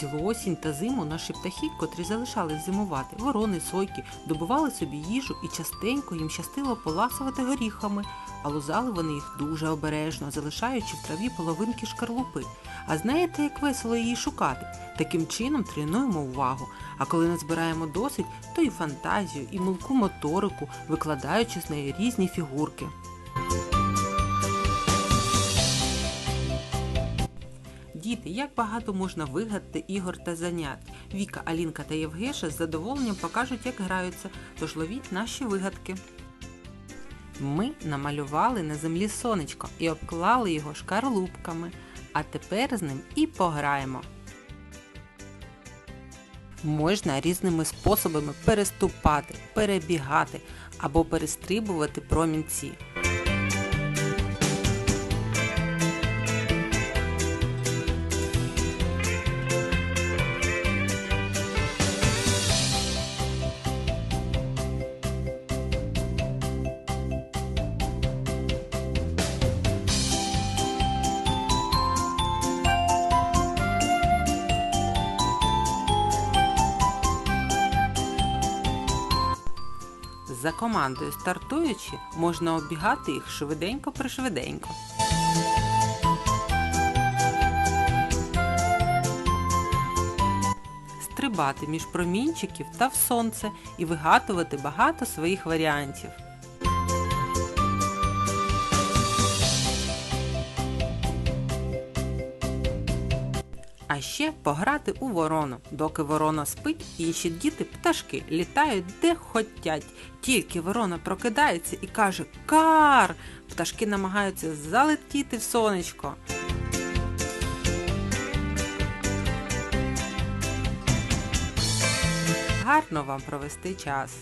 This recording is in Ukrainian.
Цілу осінь та зиму наші птахи, котрі залишались зимувати, ворони, сойки, добували собі їжу і частенько їм щастило поласувати горіхами, а лузали вони їх дуже обережно, залишаючи в траві половинки шкарлупи. А знаєте, як весело її шукати? Таким чином тренуємо увагу. А коли назбираємо досить, то і фантазію, і мілку моторику, викладаючи з неї різні фігурки. Діти, як багато можна вигадати ігор та занять. Віка, Алінка та Євгеша з задоволенням покажуть, як граються, тож ловіть наші вигадки. Ми намалювали на землі сонечко і обклали його шкарлупками, а тепер з ним і пограємо. Можна різними способами переступати, перебігати або перестрибувати промінці. За командою стартуючи, можна оббігати їх швиденько-пришвиденько. Стрибати між промінчиків та в сонце і вигадувати багато своїх варіантів. А ще пограти у ворону. Доки ворона спить, інші діти пташки літають де хотять. Тільки ворона прокидається і каже Кар! Пташки намагаються залетіти в сонечко. Гарно вам провести час.